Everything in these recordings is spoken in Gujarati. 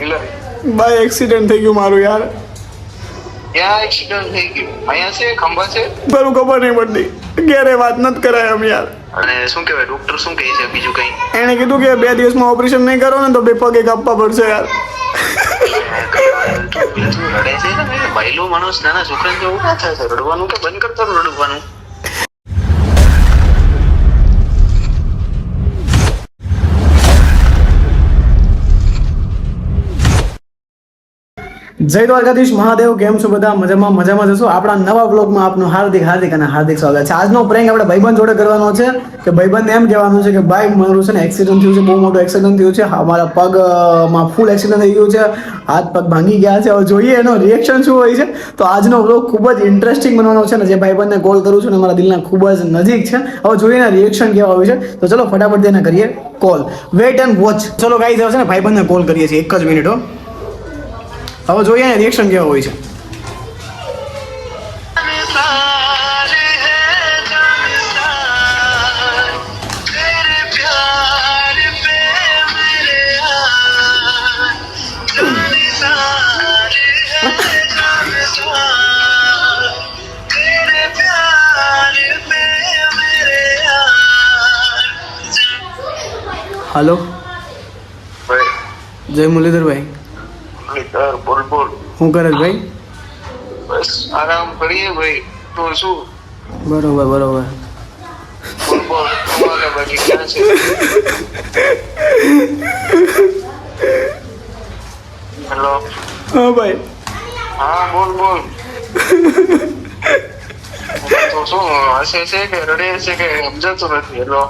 હિલર ભાઈ એક્સિડન્ટ થઈ ગયું મારું યાર. ક્યાં એક્સિડન્ટ થઈ ગયું? અહીંયા છે ખંભા છે? બરું ખબર નહીં પડતી. ઘેરે વાત નથી કરાય એમ યાર. અને શું કહેવાય ડોક્ટર શું કહે છે બીજું કઈ? એણે કીધું કે બે દિવસમાં ઓપરેશન નહીં કરો ને તો બે પગે કાપવા પડશે યાર. તું રડે છે ને ભાઈલો માણસ નાના છોકરાને જેવું ના થાય. છે રડવાનું કે બંધ કરતા રડવાનું? જય દ્વારકાધીશ, મહાદેવ, કેમ છો બધા? મજામાં મજામાં જશો? આપણા નવા બ્લોગમાં આપનું હાર્દિક હાર્દિક અને હાર્દિક સ્વાગત છે. આજનો પ્રેન્ક આપણે ભાઈબંધ જોડે કરવાનો છે કે ભાઈબંધને એમ કહેવાનું છે કે, ભાઈ, મારું છે ને એક્સિડન્ટ થયું છે, બહુ મોટું એક્સિડન્ટ થયું છે. અમારા પગમાં ફૂલ એક્સિડન્ટ થઈ ગયું છે. હાથ, પગ ભાંગી ગયા છે. હવે જોઈએ એનો રિએક્શન શું હોય છે. તો આજનો બ્લોગ ખૂબ જ ઇન્ટરેસ્ટિંગ બનવાનો છે ને જે ભાઈબંધને કોલ કરું છું ને મારા દિલના ખૂબ જ નજીક છે. હવે જોઈએ એના રિએક્શન કેવા હોય છે. તો ચલો, ફટાફટ તેને કરીએ કોલ વેટ એન્ડ વોચ ચલો ગાઈ છે ને ભાઈબંધને કોલ કરીએ છીએ. એક જ મિનિટ હો. હવે જોઈએ ને રિએક્શન કેવા હોય છે. હલો. જય મુરલીધરભાઈ. લિટર બોલ બોલ. શું કરે ભાઈ? બસ આરામ કરીએ ભાઈ. તો શું? બરોબર બરોબર. બોલ બોલ. તમારે બાકી ક્યાં છે? હેલો હા ભાઈ. હા બોલ બોલ. તો શું હસે છે કે રડે છે કે સમજાતું નથી? હેલો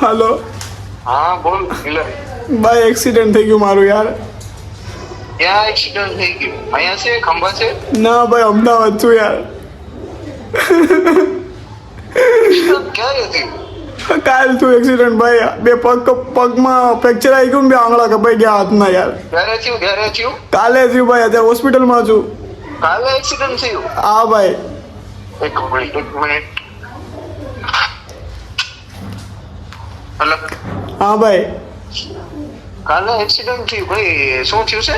હાલો હા બોલ ભાઈ એક્સિડન્ટ થઈ ગયું મારું યાર. ક્યાં એક્સિડન્ટ થઈ ગયું? અહીંયા છે ખંભા છે? ના ભાઈ અમદાવાદ છું યાર. કાલ થયું એક્સિડન્ટ ભાઈ. બે પગ પગમાં ફ્રેક્ચર આવી ગયું ને બે આંગળા કપાઈ ગયા હાથના યાર. થયું થયું? કાલે થયું ભાઈ અત્યારે હોસ્પિટલમાં છું. કાલે એક્સિડન્ટ થયું? હા ભાઈ. એક મિનિટ એક મિનિટ હેલો હા ભાઈ. કાલે એક્સિડન્ટ થયું. ભાઈ શું થયું છે?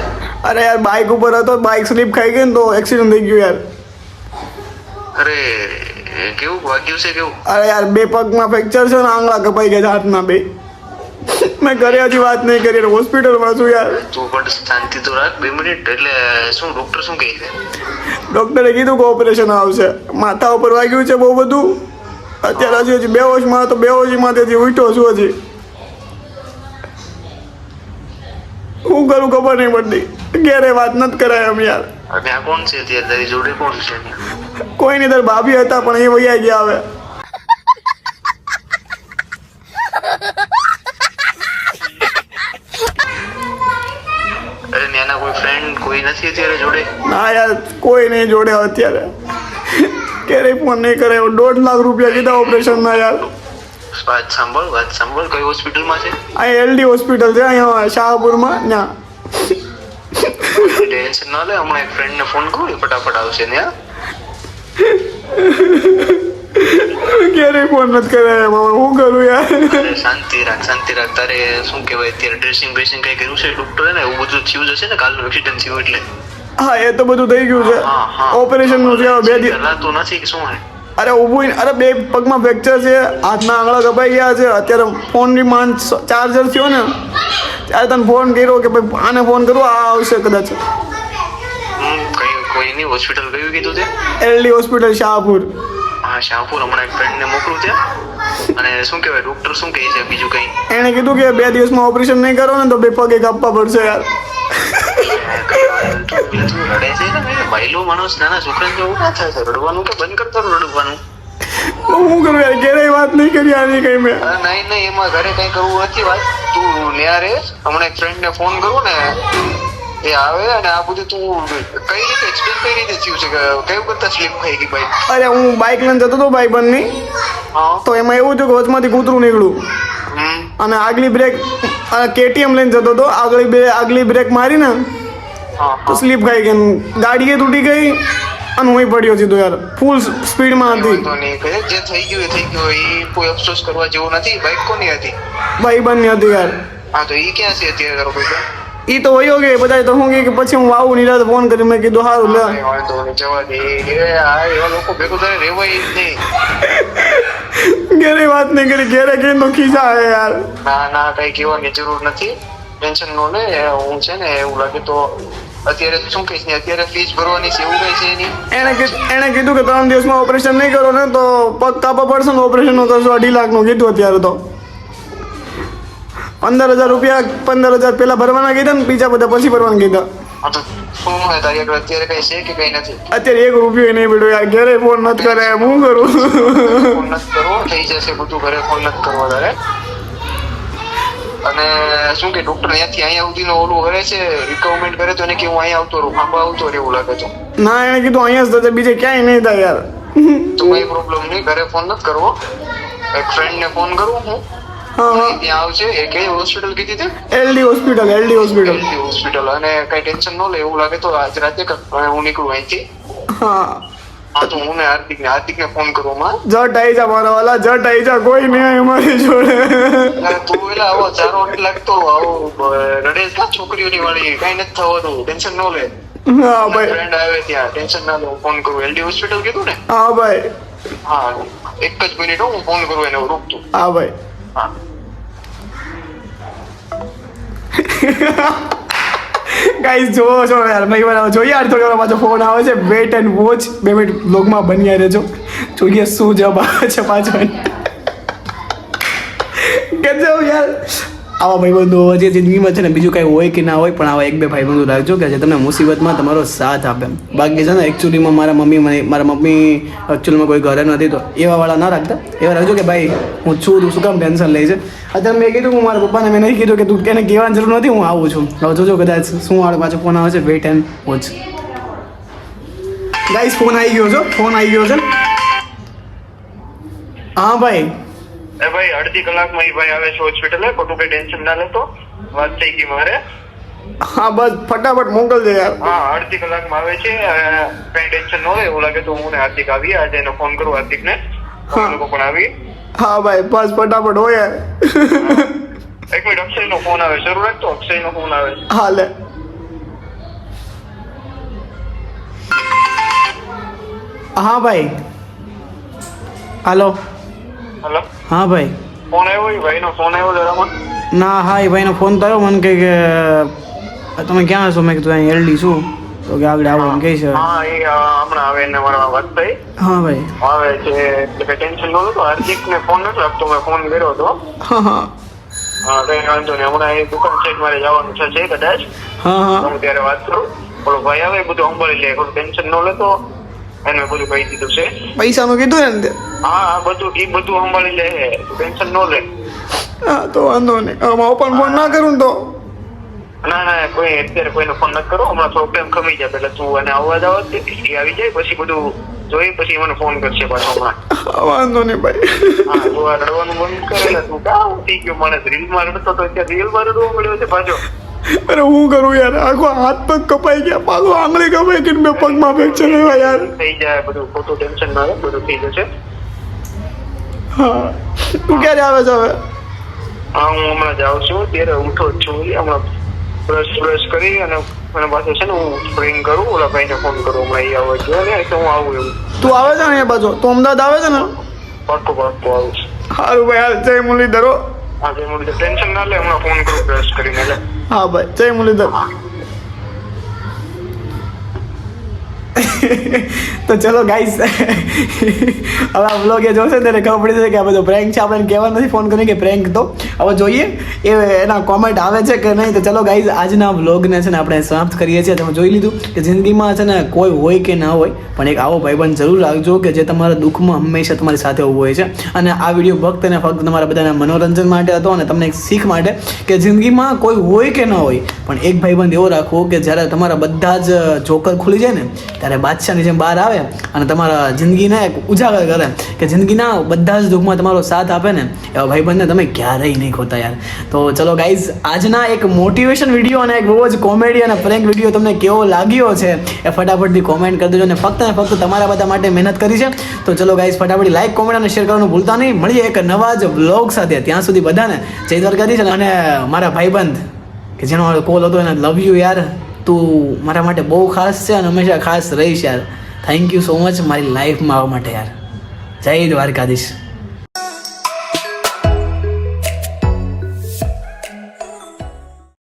અરે યાર બાઇક ઉપર હતો બાઇક સ્લીપ ખાઈ ગઈ ને તો એક્સિડન્ટ થઈ ગયું યાર. અરે કેવું? વાગ્યું છે કેવું? અરે યાર બે પગમાં ફ્રેક્ચર છે ને આંગળા કપાઈ ગયા હાથના બે. મેં ઘરે હજી વાત નહીં કરી હોસ્પિટલમાં છું યાર. તું પણ શાંતિ તો રાખ બે મિનિટ એટલે શું ડોક્ટર શું કહે છે? ડોક્ટરે કીધું કે ઓપરેશન આવશે. માથા ઉપર વાગ્યું છે બહુ બધું. અત્યારે હજી હજી બેહોશમાં બે બેહોશીમાંથી તેથી ઉઠો છું હજી. શું કરું ખબર નહીં પડતી. ઘેરે વાત નથી કરાય એમ યાર. કોણ છે? અત્યારે તારી જોડે કોણ છે? કોઈ નહીં તાર ભાભી હતા પણ એ વૈયા ગયા હવે અરે એના કોઈ ફ્રેન્ડ કોઈ નથી અત્યારે જોડે? ના યાર કોઈ નહીં જોડે અત્યારે. ક્યારેય ફોન નહીં કરે દોઢ લાખ રૂપિયા કીધા ઓપરેશનના યાર. વાત સાંભળ વાત સાંભળ કઈ હોસ્પિટલમાં છે? આ એલડી હોસ્પિટલ છે અહીંયા શાહપુરમાં ત્યાં ટેન્શન ના લે હમણાં એક ફ્રેન્ડને ફોન કરું ફટાફટ આવશે ને હા? ક્યારેય ફોન નથી કરે એમ હવે હું કરું યાર શાંતિ રાખ શાંતિ રાખ તારે શું કહેવાય અત્યારે ડ્રેસિંગ બેસિંગ કઈ કર્યું છે ડોક્ટરે ને એવું બધું થયું જશે ને કાલનું એક્સિડન્ટ થયું એટલે હા એ તો બધું થઈ ગયું છે હા ઓપરેશનનું છે બે દિવસ તો નથી કે શું હે અરે ઊભું અરે બે પગમાં ફ્રેક્ચર છે હાથના આંગળા કપાઈ ગયા છે અત્યારે ફોનની માંડ ચાર્જર થયો ને ત્યારે તને ફોન કર્યો કે ભાઈ આને ફોન કરો આ આવશે કદાચ હમ કઈ કોઈ નહીં હોસ્પિટલ કયું કીધું છે એલડી હોસ્પિટલ શાહપુર હા શાહપુર હમણાં એક ફ્રેન્ડને મોકલું ત્યાં અને શું કહેવાય ડોક્ટર શું કહે છે બીજું કંઈ? એણે કીધું કે બે દિવસમાં ઓપરેશન નહીં કરો ને તો બે પગે કાપવા પડશે યાર. રડે છે ને ભાઈલો માણસ નાના છોકરાને જેવું ના થાય છે. રડવાનું કે બંધ કરતા રડવાનું? હું કરું યાર? ક્યારેય વાત નહીં કરી આની કઈ મેં. નહીં નહીં એમાં ઘરે કઈ કરવું નથી વાત. તું ન્યારે હમણાં એક ફ્રેન્ડને ફોન કરું ને. એ આવે અને આ બધું તું કઈ રીતે એક્સપ્લેન કઈ રીતે થયું છે? કે બધા સ્લીપ ખાઈ ગઈ બાઈક અરે હું બાઇક લઈને જતો હતો ભાઈ બંધની હા. તો એમાં એવું થયું કે વચમાંથી કૂતરું નીકળ્યું. અને આગલી બ્રેક કેટીએમ લઈને જતો હતો. આગલી બે આગલી બ્રેક મારી ને હા. તો સ્લીપ ખાઈ ગઈ. ગાડી તૂટી ગઈ અને હું પડ્યો સીધો યાર. ફૂલ સ્પીડમાં હતી. જે થઈ ગયું એ થઈ ગયું. એ કોઈ અફસોસ કરવા જેવું નથી. બાઈક કોની હતી? ભાઈ બંને હતી યાર. હા તો એ ક્યાં છે અત્યારે ભાઈ ઈ તો વયો કે બધા તો હું કે પછી હું આવું નિરાતે ફોન કરી મેં કીધું સારું લે. એ ઘેરે વાત નહીં કરી ઘેરે ઘેર નો ખીસા હે યાર. ના ના કઈ કહેવાની જરૂર નથી. ટેન્શન નો લે હું છે ને એવું લાગે તો અત્યારે શું કહીશ ને અત્યારે ફીસ ભરવાની છે એવું કઈ છે એને કીધું એને કીધું કે ત્રણ દિવસમાં ઓપરેશન નહીં કરો ને તો પગ કાપા પડશે ને ઓપરેશન નો કરશો અઢી લાખનું કીધું અત્યારે તો. પંદર હજાર રૂપિયા પંદર હજાર પેલા ભરવાના કીધા ને બીજા બધા પછી ભરવાના કીધા. અત્યારે કઈ છે કે કઈ નથી? અત્યારે એક રૂપિયો નહીં પડ્યો યાર ઘરે ફોન નથી કરે હું કરું? ફોન કરવો થઈ જશે બધું ઘરે ફોન નથી કરવો તારે. અને શું કે ડોક્ટર અહીંયાથી અહીંયા સુધીનો ઓલું કરે છે રિકમેન્ડ કરે તો એને કે હું અહીંયા આવતો રહું ખાંભા આવતો રહેવું લાગે તો. ના એને કીધું અહીંયા જ થશે બીજે ક્યાંય નહીં થાય યાર. તો કઈ પ્રોબ્લેમ નહીં ઘરે ફોન નથી કરવો. એક ફ્રેન્ડ ને ફોન કરું હું. ત્યાં આવશે? એ કઈ હોસ્પિટલ કીધી હતી? LD hospital LD hospital LD hospital અને કઈ ટેન્શન ન લે એવું લાગે તો આજ રાતે હું નીકળું અહીંથી. હા. હા તો હું ને હાર્દિક ને હાર્દિક ને ફોન કરું માં જટ આવી જા મારા વાલા જટ આવી જા કોઈ નહીં અમારી જોડે. તું એટલે આવો ચારો લાગતો આવો રડે છે છોકરીઓની વાળી કઈ નથી થવાનું ટેન્શન ન લે. હા ભાઈ. ફ્રેન્ડ આવે ત્યાં ટેન્શન ના લો ફોન કરું. એલડી હોસ્પિટલ કીધું ને? હા ભાઈ. હા એક જ મિનિટ હો, હું ફોન કરું એને રોકતું. હા ભાઈ. હા. ગાઈસ જોવો છો યાર, મેં બનાવો જોઈએ યાર, થોડી વાર પાછો ફોન આવે છે. વેટ એન્ડ વોચ બે મિનિટ બ્લોગમાં બન્યા રહેજો. જોઈએ શું જવાબ આવે છે પાછો. ગજબ યાર. આવા ભાઈબંધો જે જિંદગીમાં છે ને, બીજું કાંઈ હોય કે ના હોય, પણ આવા એક બે ભાઈબંધો રાખજો કે જે તમને મુસીબતમાં તમારો સાથ આપે બાકી છે ને એકચ્યુઅલીમાં મારા મમ્મી મને, મારા મમ્મી એકચ્યુઅલીમાં કોઈ ઘરે નથી, તો એવા વાળા ના રાખતા. એવા રાખજો કે ભાઈ, હું છું, તું શું કામ ટેન્શન લે છે? અત્યારે મેં કીધું હું મારા પપ્પાને, મેં નહીં કીધું કે તું એને કહેવાની જરૂર નથી, હું આવું છું. હવે જોજો કદાચ શું વાળો પાછો ફોન આવે છે wait and watch guys phone આવી ગયો છો ફોન આવી ગયો છે. હા, ભાઈ. એ ભાઈ અડધી કલાકમાં એ ભાઈ આવે છે હોસ્પિટલે ખોટું કઈ ટેન્શન ના લેતો વાત થઈ ગઈ મારે. હા બસ ફટાફટ મોકલજો યાર. હા અડધી કલાકમાં આવે છે. કઈ ટેન્શન ન હોય એવું લાગે તો હું ને હાર્દિક આવી આજે એને ફોન કરું હાર્દિક ને હા. લોકો પણ આવી હા ભાઈ બસ ફટાફટ હોય યાર. એક મિનિટ અક્ષય નો ફોન આવે. શરૂ રાખતો અક્ષય નો ફોન આવે. હા લે. હા ભાઈ. હાલો. હલો. હા ભાઈ. ફોન આવ્યો એ ભાઈનો? ફોન આવ્યો જરામાં? ના હા એ ભાઈનો ફોન તો આવ્યો. મને કહે કે તમે ક્યાં છો મેં કીધું અહીં એલડી છું. તો કે આગળ આવો. એમ કહે છે. હા એ હમણાં આવે એને મારા વાત થઈ. હા ભાઈ. આવે છે એટલે કઈ ટેન્શન નહોતું. તો હાર્દિક ને ફોન નથી લાગતો. મેં ફોન કર્યો હતો. હા હા. હા કઈ વાંધો નહીં. હમણાં એ દુકાન છે મારે જવાનું છે છે કદાચ. હા હા. હું ત્યારે વાત કરું. ઓલો ભાઈ આવે બધું સંભાળી લે થોડું ટેન્શન ન લેતો. એને બધું કહી દીધું છે. પૈસાનું કીધું ને. હા બધું એ બધું સંભાળી લે ટેન્શન નો લે. હા તો વાંધો નહીં. હવે પણ ફોન ના કરું તો? ના ના કોઈ અત્યારે કોઈને ફોન ન કરો હમણાં થોડો ટાઈમ ખમી જાય એટલે તું અને અવાજ એ આવી જાય પછી બધું જોઈ પછી મને ફોન કરશે પાછો હમણાં. વાંધો નહીં ભાઈ. હા તું આ રડવાનું બંધ કરે તું કામ થઈ ગયો માણસ રીલમાં રડતો તો અત્યારે રીલમાં રડવો મળ્યો છે પાછો. અરે હું કરું યાર? આખો હાથ પગ કપાઈ ગયા. પાછો આંગળી કપાઈ ગઈ બે પગમાં ફ્રેક્ચર આવ્યા યાર? થઈ જાય બધું ખોટું ટેન્શન ના બધું થઈ જશે. તું ક્યારે આવે છે હવે? હા હું હમણાં જાઉં છું. ત્યારે ઉઠો છું. હમણાં બ્રશ બ્રશ કરી અને મને પાછું છે ને હું સ્પ્રિંગ કરું. ઓલા ભાઈને ફોન કરું. હમણાં એ આવે છે. ને તો હું આવું એવું તું આવે છે ને એ બાજુ? તું અમદાવાદ આવે છે ને? પાક્કું પાક્કું આવું છું. સારું ભાઈ હાલ જય મુરલીધરો હા. જય મુરલીધર. ટેન્શન ના લે. હમણાં ફોન કરું બ્રશ કરીને લે. હા ભાઈ જય મુરલીધર. તો ચલો ગાઈસ હવે આ બ્લોગ એ જોશે ને ત્યારે ખબર પડી જશે કે આ બધો પ્રેન્ક છે. આપણે કહેવા નથી ફોન કરીને કે પ્રેન્ક તો હવે જોઈએ એ એના કોમેન્ટ આવે છે કે નહીં. તો ચલો ગાઈસ આજના વ્લોગને છે ને આપણે સમાપ્ત કરીએ છીએ. તમે જોઈ લીધું કે જિંદગીમાં છે ને કોઈ હોય કે ના હોય, પણ એક આવો ભાઈબંધ જરૂર રાખજો કે જે તમારા દુઃખમાં હંમેશા તમારી સાથે ઊભો હોય છે. અને આ વીડિયો ફક્ત અને ફક્ત તમારા બધાના મનોરંજન માટે હતો અને તમને એક શીખ માટે કે જિંદગીમાં કોઈ હોય કે ન હોય, પણ એક ભાઈબંધ એવો રાખવો કે જ્યારે તમારા બધા જ જોકર ખુલી જાય ને ત્યારે બાદશાહની જેમ બહાર આવે અને તમારા જિંદગીને એક ઉજાગર કરે કે જિંદગીના બધા જ દુઃખમાં તમારો સાથ આપે ને, એવા ભાઈબંધને તમે ક્યારેય નહીં ખોતા યાર. તો ચલો ગાઈઝ આજના એક મોટિવેશન વીડિયો અને એક બહુ જ કોમેડી અને પ્રેન્ક વીડિયો તમને કેવો લાગ્યો છે એ ફટાફટથી કોમેન્ટ કરી દેજો અને ફક્ત ને ફક્ત તમારા બધા માટે મહેનત કરી છે. તો ચલો ગાઈઝ ફટાફટ લાઈક કોમેન્ટ અને શેર કરવાનું ભૂલતા નહીં. મળીએ એક નવા જ બ્લોગ સાથે. ત્યાં સુધી બધાને જય દ્વારકાધીશ અને મારા ભાઈબંધ, કે જેનો કોલ હતો એને લવ યુ યાર. તું મારા માટે બહુ ખાસ છે અને હંમેશા ખાસ રહીશ યાર. થેન્ક યુ સો મચ મારી લાઈફમાં આવવા માટે યાર. જય દ્વારકાધીશ.